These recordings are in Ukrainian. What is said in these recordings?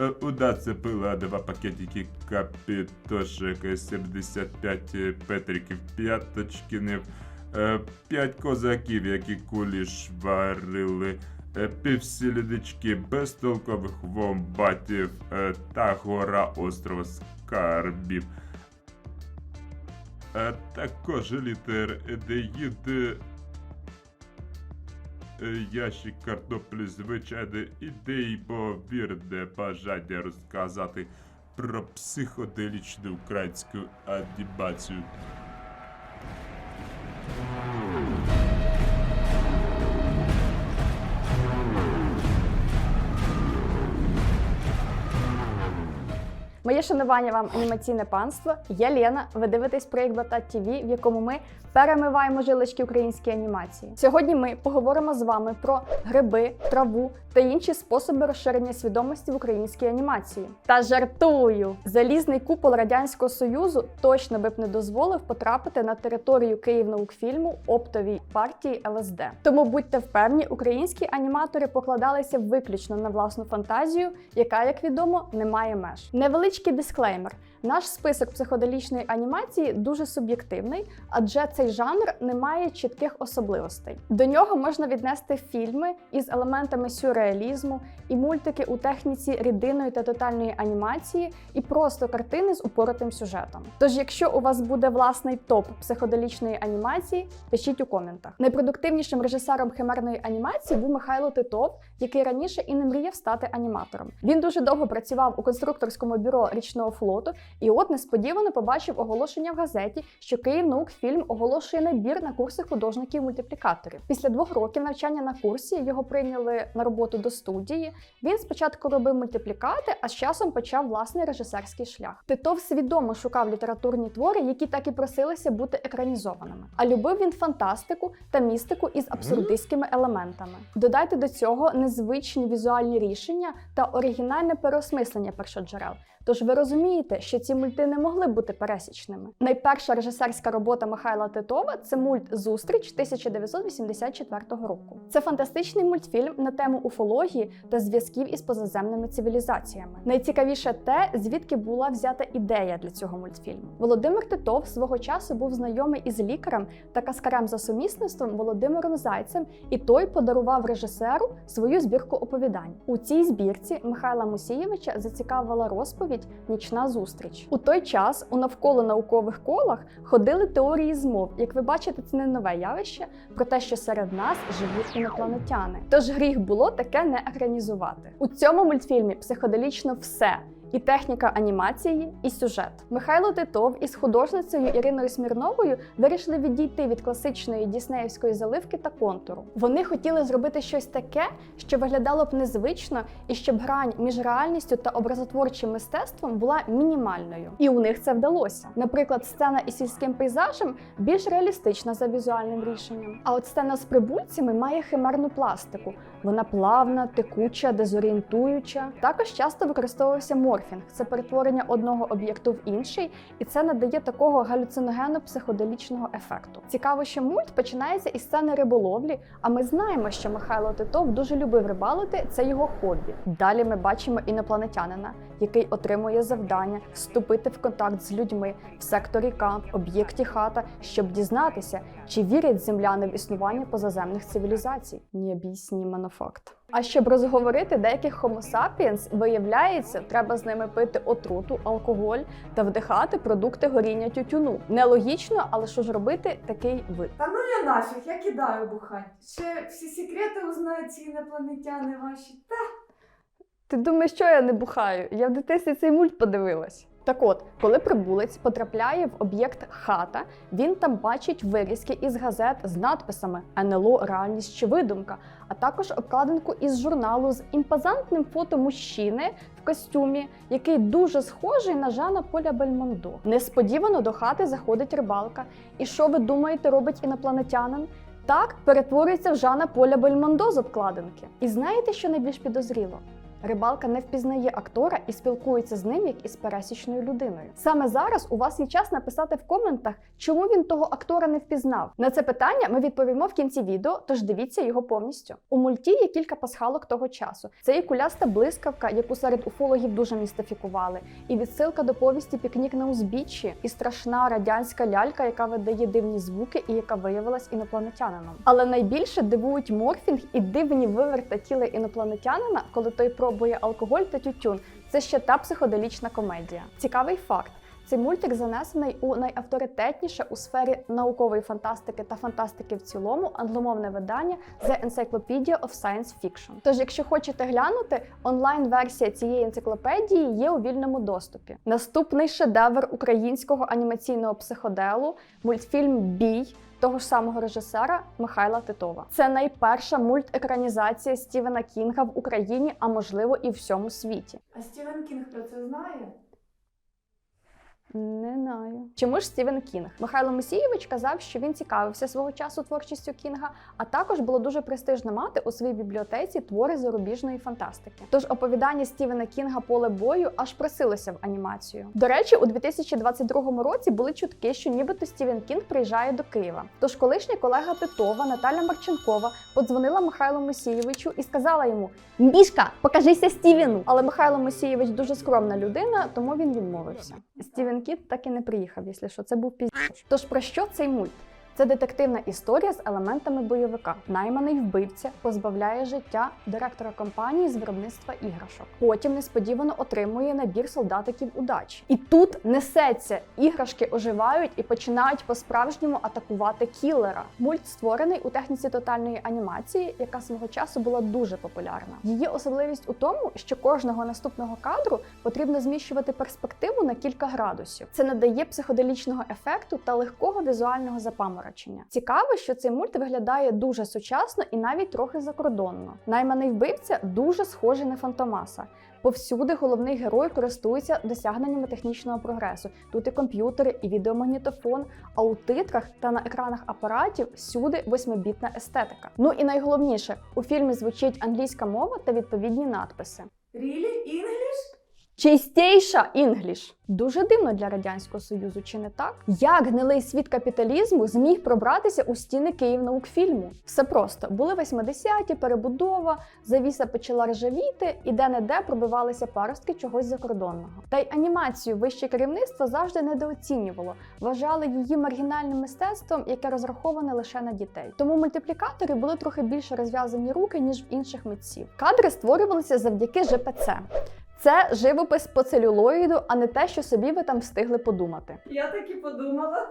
Е, У нас було два пакетики капітошек, е, 75 петриків п'яточкінів, 5 козаків, які кулі шварили, е, півсілідички безтолкових вомбатів та гора острова скарбів. Також літер деїд ящик картоплі звичайно ідеї, бо бажання розказати про психоделічну українську анімацію. Моє шанування вам анімаційне панство. Я Лена. Ви дивитесь проєкт Батат ТВ, в якому ми перемиваємо жилочки української анімації. Сьогодні ми поговоримо з вами про гриби, траву та інші способи розширення свідомості в українській анімації. Та жартую! Залізний купол радянського союзу точно би б не дозволив потрапити на територію Київнаукфільму оптовій партії ЛСД. Тому будьте впевні, українські аніматори покладалися виключно на власну фантазію, яка, як відомо, не має меж. Невеличкий дисклеймер. Наш список психоделічної анімації дуже суб'єктивний, адже цей жанр не має чітких особливостей. До нього можна віднести фільми із елементами сюрреалізму, і мультики у техніці рідинної та тотальної анімації, і просто картини з упоротим сюжетом. Тож, якщо у вас буде власний топ психоделічної анімації, пишіть у коментах. Найпродуктивнішим режисером химерної анімації був Михайло Титов, який раніше і не мріяв стати аніматором. Він дуже довго працював у конструкторському бюро річного флоту, і от несподівано побачив оголошення в газеті, що Київ Наукфільм оголошує набір на курси художників-мультиплікаторів. Після двох років навчання на курсі його прийняли на роботу до студії. Він спочатку робив мультиплікати, а з часом почав власний режисерський шлях. Титов свідомо шукав літературні твори, які так і просилися бути екранізованими. А любив він фантастику та містику із абсурдистськими елементами. Додайте до цього незвичні візуальні рішення та оригінальне переосмислення першоджерел. Тож ви розумієте, що ці мульти не могли бути пересічними. Найперша режисерська робота Михайла Титова це мульт Зустріч 1984 року. Це фантастичний мультфільм на тему уфології та зв'язків із позаземними цивілізаціями. Найцікавіше те, звідки була взята ідея для цього мультфільму. Володимир Титов свого часу був знайомий із лікарем та каскарем за сумісництвом Володимиром Зайцем, і той подарував режисеру свою збірку оповідань. У цій збірці Михайла Мусієвича зацікавила розповідь Нічна зустріч. У той час у навколо наукових колах ходили теорії змов. Як ви бачите, це не нове явище про те, що серед нас живуть інопланетяни. Тож гріх було таке не екранізувати. У цьому мультфільмі психоделічно все. І техніка анімації, і сюжет. Михайло Титов із художницею Іриною Смірновою вирішили відійти від класичної діснеївської заливки та контуру. Вони хотіли зробити щось таке, що виглядало б незвично, і щоб грань між реальністю та образотворчим мистецтвом була мінімальною. І у них це вдалося. Наприклад, сцена із сільським пейзажем більш реалістична за візуальним рішенням. А от сцена з прибульцями має химерну пластику. Вона плавна, текуча, дезорієнтуюча. Також часто використовувався морфінг це перетворення одного об'єкту в інший, і це надає такого галюциногенно-психоделічного ефекту. Цікаво, що мульт починається із сцени риболовлі, а ми знаємо, що Михайло Титов дуже любив рибалити, це його хобі. Далі ми бачимо інопланетянина, який отримує завдання вступити в контакт з людьми в секторі К, об'єкті хата, щоб дізнатися, чи вірять земляни в існування позаземних цивілізацій. Необ'яснімано факт. А щоб розговорити деяких Homo sapiens, виявляється, треба з ними пити отруту, алкоголь та вдихати продукти горіння тютюну. Нелогічно, але що ж робити такий вид. Та ну я нафіг, я кидаю бухать. Ще всі секрети узнають ці інопланетяни ваші. Та Ти думаєш, що я не бухаю? Я в дитинстві цей мульт подивилась. Так от, коли прибулець потрапляє в об'єкт хата, він там бачить вирізки із газет з надписами НЛО Реальність чи видумка, а також обкладинку із журналу з імпозантним фото мужчини в костюмі, який дуже схожий на Жана Поля Бельмондо. Несподівано до хати заходить рибалка. І що ви думаєте, робить інопланетянин? Так перетворюється в Жана Поля Бельмондо з обкладинки. І знаєте, що найбільш підозріло? Рибалка не впізнає актора і спілкується з ним як із пересічною людиною. Саме зараз у вас є час написати в коментах, чому він того актора не впізнав. На це питання ми відповімо в кінці відео, тож дивіться його повністю. У мульті є кілька пасхалок того часу. Це і куляста блискавка, яку серед уфологів дуже містифікували, і відсилка до повісті Пікнік на узбіччі, і страшна радянська лялька, яка видає дивні звуки і яка виявилась інопланетянином. Але найбільше дивують морфінг і дивні виверта тіла інопланетянина, коли той пробує алкоголь та тютюн. Це ще та психоделічна комедія. Цікавий факт. Цей мультик занесений у найавторитетніше у сфері наукової фантастики та фантастики в цілому англомовне видання The Encyclopedia of Science Fiction. Тож, якщо хочете глянути, онлайн-версія цієї енциклопедії є у вільному доступі. Наступний шедевр українського анімаційного психоделу мультфільм Бій. Того ж самого режисера Михайла Титова. Це найперша мультекранізація Стівена Кінга в Україні, а можливо і всьому світі. А Стівен Кінг про це знає? Не знаю. Чому ж Стівен Кінг? Михайло Мусійович казав, що він цікавився свого часу творчістю Кінга, а також було дуже престижно мати у своїй бібліотеці твори зарубіжної фантастики. Тож оповідання Стівена Кінга Поле бою аж просилося в анімацію. До речі, у 2022 році були чутки, що нібито Стівен Кінг приїжджає до Києва. Тож колишня колега Титова Наталя Марченкова подзвонила Михайлу Мусійовичу і сказала йому: Мішка, покажися Стівену! Але Михайло Мусійович дуже скромна людина, тому він відмовився. Стівен Кіт так і не приїхав, якщо що. Це був пізніше. Тож про що цей мульт? Це детективна історія з елементами бойовика. Найманий вбивця позбавляє життя директора компанії з виробництва іграшок. Потім несподівано отримує набір солдатиків удачі. І тут несеться, іграшки оживають і починають по-справжньому атакувати кілера. Мульт створений у техніці тотальної анімації, яка свого часу була дуже популярна. Її особливість у тому, що кожного наступного кадру потрібно зміщувати перспективу на кілька градусів. Це надає психоделічного ефекту та легкого візуального запаморочення. Цікаво, що цей мульт виглядає дуже сучасно і навіть трохи закордонно. Найманий вбивця дуже схожий на Фантомаса. Повсюди головний герой користується досягненнями технічного прогресу. Тут і комп'ютери, і відеомагнітофон, а у титрах та на екранах апаратів всюди восьмибітна естетика. Ну і найголовніше, у фільмі звучить англійська мова та відповідні надписи. Рілі? Інгліш? Чистейша інгліш. Дуже дивно для радянського союзу, чи не так? Як гнилий світ капіталізму зміг пробратися у стіни Київнаукфільму? Все просто були 80-ті, перебудова, завіса почала ржавіти, і де-не-де пробивалися паростки чогось закордонного. Та й анімацію вище керівництво завжди недооцінювало, вважали її маргінальним мистецтвом, яке розраховане лише на дітей. Тому мультиплікатори були трохи більше розв'язані руки ніж в інших митців. Кадри створювалися завдяки ЖПЦ. Це живопис по целюлоїду, а не те, що собі ви там встигли подумати. Я так і подумала.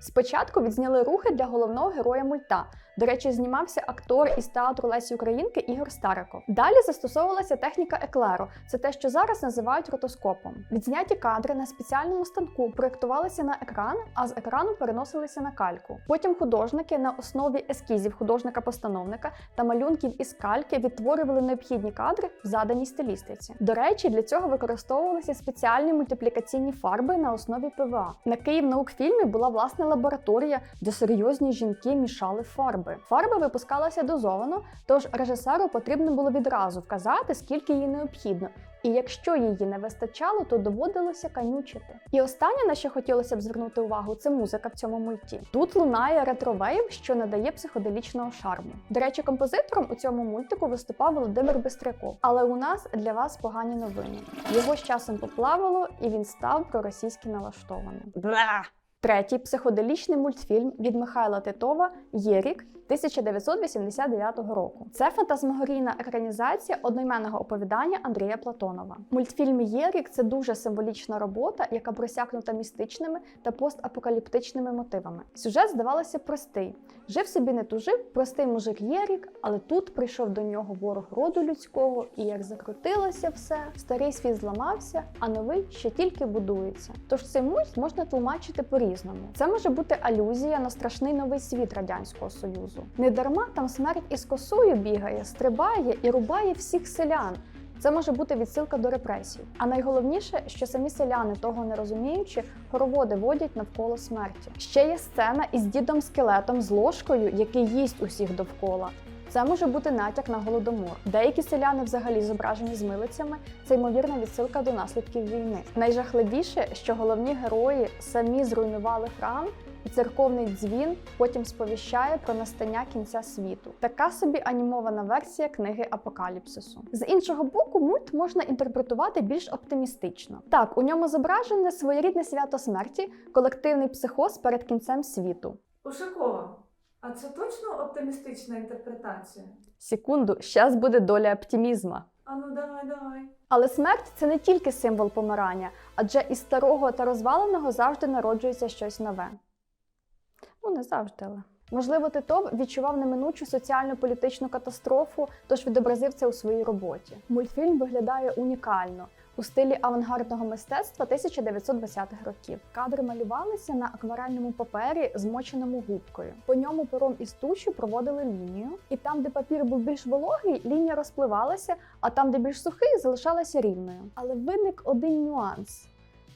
Спочатку відзняли рухи для головного героя мульта. До речі, знімався актор із театру Лесі Українки Ігор Стариков. Далі застосовувалася техніка еклеру. Це те, що зараз називають ротоскопом. Відзняті кадри на спеціальному станку проєктувалися на екран, а з екрану переносилися на кальку. Потім художники на основі ескізів художника-постановника та малюнків із кальки відтворювали необхідні кадри в заданій стилістиці. До речі, для цього використовувалися спеціальні мультиплікаційні фарби на основі ПВА. На Київнаукфільмі була власна лабораторія, де серйозні жінки мішали фарби. Фарба випускалася дозовано, тож режисеру потрібно було відразу вказати, скільки їй необхідно. І якщо її не вистачало, то доводилося канючити. І останнє, на що хотілося б звернути увагу, це музика в цьому мульті. Тут лунає ретровейв, що надає психоделічного шарму. До речі, композитором у цьому мультику виступав Володимир Бистряков. Але у нас для вас погані новини. Його з часом поплавало, і він став проросійськи налаштованим. Третій психоделічний мультфільм від Михайла Титова Єрік 1989 року. Це фантазмагорійна екранізація одноіменного оповідання Андрія Платонова. Мультфільм Єрік це дуже символічна робота, яка просякнута містичними та постапокаліптичними мотивами. Сюжет здавалося простий. Жив собі не тужив, простий мужик Єрік, але тут прийшов до нього ворог роду людського, і як закрутилося все, старий світ зламався, а новий ще тільки будується. Тож цей мульт можна тлумачити по-різному. Це може бути алюзія на страшний новий світ радянського союзу. Недарма там смерть із косою бігає, стрибає і рубає всіх селян. Це може бути відсилка до репресій. А найголовніше, що самі селяни, того не розуміючи, хороводи водять навколо смерті. Ще є сцена із дідом скелетом з ложкою, який їсть усіх довкола. Це може бути натяк на голодомор. Деякі селяни взагалі зображені з милицями. Це ймовірна відсилка до наслідків війни. Найжахливіше, що головні герої самі зруйнували храм. І церковний дзвін потім сповіщає про настання кінця світу. Така собі анімована версія книги Апокаліпсису. З іншого боку, мульт можна інтерпретувати більш оптимістично. Так, у ньому зображене своєрідне свято смерті, колективний психоз перед кінцем світу. Ушакова, а це точно оптимістична інтерпретація? Секунду, щас буде доля оптимізма. А ну давай, давай. Але смерть це не тільки символ помирання, адже із старого та розваленого завжди народжується щось нове. Ну, не завжди, але. Можливо, Титов відчував неминучу соціально-політичну катастрофу, тож відобразив це у своїй роботі. Мультфільм виглядає унікально у стилі авангардного мистецтва 1920-х років. Кадри малювалися на акварельному папері, змоченому губкою. По ньому пером із тушю проводили лінію, і там, де папір був більш вологий, лінія розпливалася, а там, де більш сухий, залишалася рівною. Але виник один нюанс.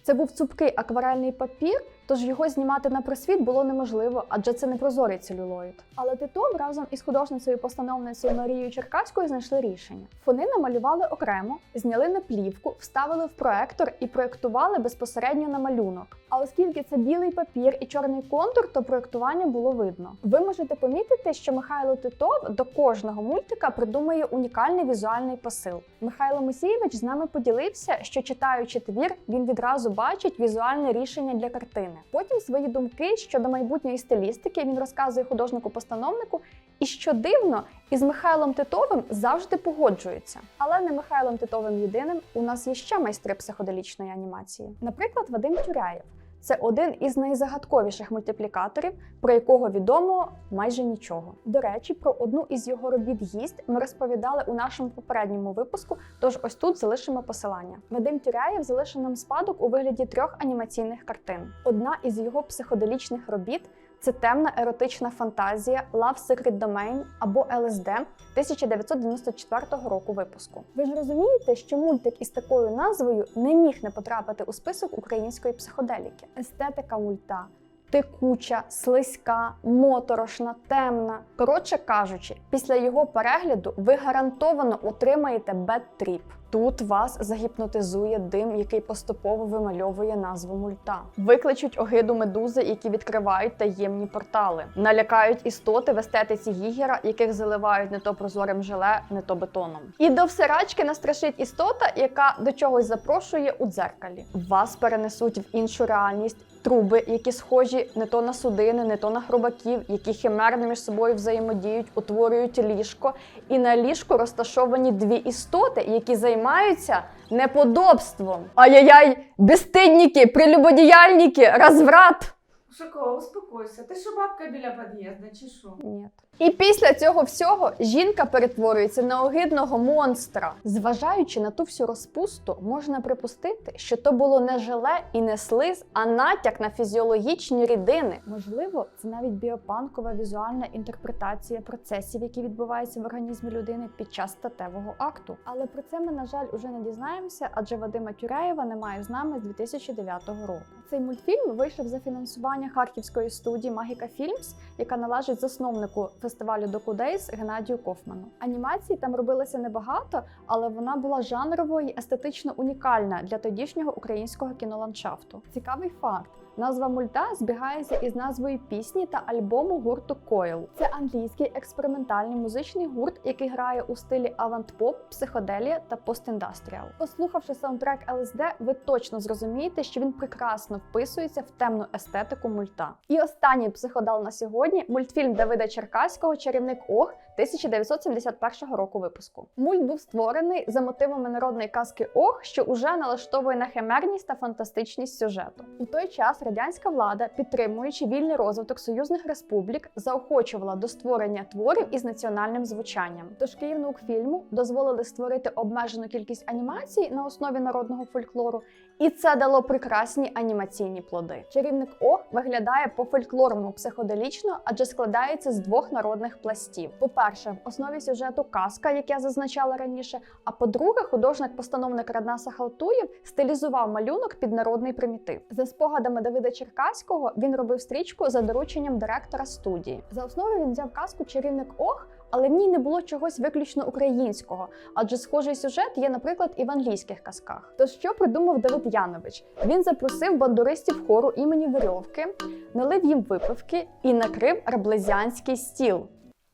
Це був цупкий акварельний папір, тож його знімати на просвіт було неможливо, адже це не прозорий целюлоїд. Але Титов разом із художницею-постановницею Марією Черкаською знайшли рішення. Фони намалювали окремо, зняли на плівку, вставили в проектор і проєктували безпосередньо на малюнок. А оскільки це білий папір і чорний контур, то проєктування було видно. Ви можете помітити, що Михайло Титов до кожного мультика придумує унікальний візуальний посил. Михайло Мусійович з нами поділився, що читаючи твір, він відразу бачить візуальне рішення для картини. Потім свої думки щодо майбутньої стилістики він розказує художнику-постановнику, і що дивно, із Михайлом Титовим завжди погоджується. Але не Михайлом Титовим єдиним у нас є ще майстри психоделічної анімації. Наприклад, Вадим Тюряєв. Це один із найзагадковіших мультиплікаторів, про якого відомо майже нічого. До речі, про одну із його робіт гість ми розповідали у нашому попередньому випуску. Тож ось тут залишимо посилання. Вадим Тюряєв залишив нам спадок у вигляді трьох анімаційних картин. Одна із його психоделічних робіт це темна еротична фантазія Love Secret Domain або ЛСД 1994 року випуску. Ви ж розумієте, що мультик із такою назвою не міг не потрапити у список української психоделіки. Естетика мульта. Текуча, слизька, моторошна, темна. Коротше кажучи, після його перегляду ви гарантовано отримаєте бет-тріп. Тут вас загіпнотизує дим, який поступово вимальовує назву мульта. Викличуть огиду медузи, які відкривають таємні портали, налякають істоти в естетиці гігера, яких заливають не то прозорим желе, не то бетоном. І до всерачки настрашить істота, яка до чогось запрошує у дзеркалі. Вас перенесуть в іншу реальність. Труби, які схожі не то на судини, не то на хробаків, які химерно між собою взаємодіють, утворюють ліжко, і на ліжку розташовані дві істоти, які займаються неподобством. Ай-яй-яй, безстидніки, прелюбодіяльники, розврат. Ушакова, успокойся. Ти що бабка біля під'їзду, чи що? Ні. І після цього всього жінка перетворюється на огидного монстра. Зважаючи на ту всю розпусту, можна припустити, що то було не желе і не слиз, а натяк на фізіологічні рідини. Можливо, це навіть біопанкова візуальна інтерпретація процесів, які відбуваються в організмі людини під час статевого акту. Але про це ми, на жаль, уже не дізнаємося, адже Вадима Тюреєва немає з нами з 2009 року. Цей мультфільм вийшов за фінансування харківської студії Магіка Фільмс, яка належить засновнику фестивалю Докудейс Геннадію Кофману. Анімації там робилося небагато, але вона була жанрово і естетично унікальна для тодішнього українського кіноландшафту. Цікавий факт. Назва мульта збігається із назвою пісні та альбому гурту Coil. Це англійський експериментальний музичний гурт, який грає у стилі авант-поп, психоделія та постіндастріал. Послухавши саундтрек ЛСД, ви точно зрозумієте, що він прекрасно вписується в темну естетику мульта. І останній психодел на сьогодні мультфільм Давида Черкаського Чарівник Ох 1971 року випуску. Мульт був створений за мотивами народної казки Ох, що уже налаштовує на химерність та фантастичність сюжету. У той час радянська влада, підтримуючи вільний розвиток союзних республік, заохочувала до створення творів із національним звучанням. Тож Київнаукфільму дозволили створити обмежену кількість анімацій на основі народного фольклору, і це дало прекрасні анімаційні плоди. Чарівник Ох виглядає по фольклорному психоделічно, адже складається з двох народних пластів. По-перше, в основі сюжету казка, як я зазначала раніше. А по-друге, художник-постановник Раднаса Халтуєв стилізував малюнок під народний примітив. За спогадами Давида Черкаського він робив стрічку за дорученням директора студії. За основу він взяв казку Чарівник Ох. Але в ній не було чогось виключно українського, адже схожий сюжет є, наприклад, і в англійських казках. То що придумав Давид Янович? Він запросив бандуристів хору імені Верьовки, налив їм випивки і накрив раблезіанський стіл.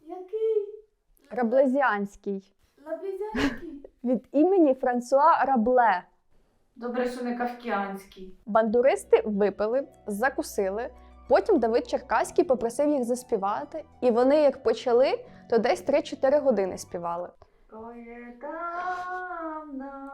Який? Раблезіанський Лабізянський? від імені Франсуа Рабле. Добре, що не кавкіанський. Бандуристи випили, закусили. Потім Давид Черкаський попросив їх заспівати, і вони, як почали, то десь 3-4 години співали. Там на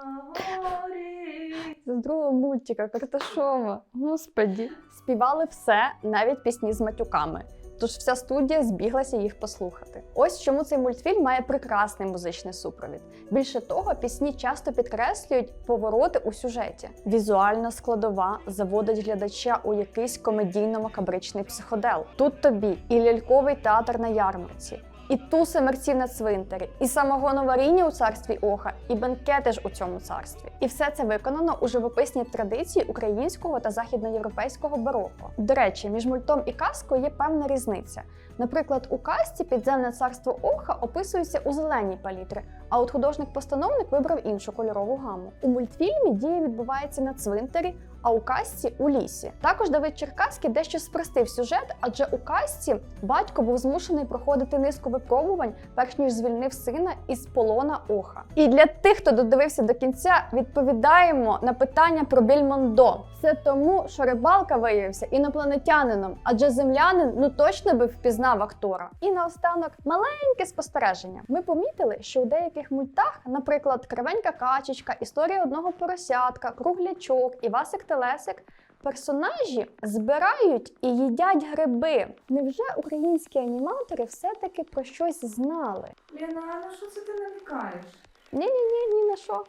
горі. Це з другого мультика Карташова. Господі. Співали все, навіть пісні з матюками. Тож вся студія збіглася їх послухати. Ось чому цей мультфільм має прекрасний музичний супровід. Більше того, пісні часто підкреслюють повороти у сюжеті. Візуальна складова заводить глядача у якийсь комедійно-макабричний психодел. Тут тобі і ляльковий театр на ярмарці, і туси мерців на цвинтарі, і самогоноваріння у царстві Оха, і бенкети ж у цьому царстві. І все це виконано у живописній традиції українського та західноєвропейського бароко. До речі, між мультом і казкою є певна різниця. Наприклад, у казці підземне царство Оха описується у зеленій палітрі, а от художник-постановник вибрав іншу кольорову гаму. У мультфільмі дія відбувається на цвинтарі, а у казці у лісі. Також Давид Черкаський дещо спростив сюжет, адже у казці батько був змушений проходити низку випробувань, перш ніж звільнив сина із полона Оха. І для тих, хто додивився до кінця, відповідаємо на питання про Більмондо. Це тому, що рибалка виявився інопланетянином, адже землянин ну точно би впізнав актора. І наостанок маленьке спостереження. Ми помітили, що у деяких мультах, наприклад, кривенька качечка, історія одного поросятка, круглячок і Васик Телесик. Персонажі збирають і їдять гриби. Невже українські аніматори все-таки про щось знали? Ліна, а на що це ти намікаєш? Ні, ні, ні, ні на що.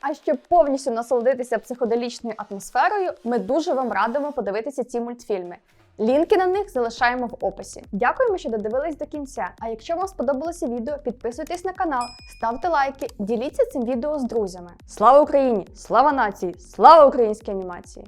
А щоб повністю насолодитися психоделічною атмосферою, ми дуже вам радимо подивитися ці мультфільми. Лінки на них залишаємо в описі. Дякуємо, що додивились до кінця. А якщо вам сподобалося відео, підписуйтесь на канал, ставте лайки, діліться цим відео з друзями. Слава Україні! Слава нації! Слава українській анімації!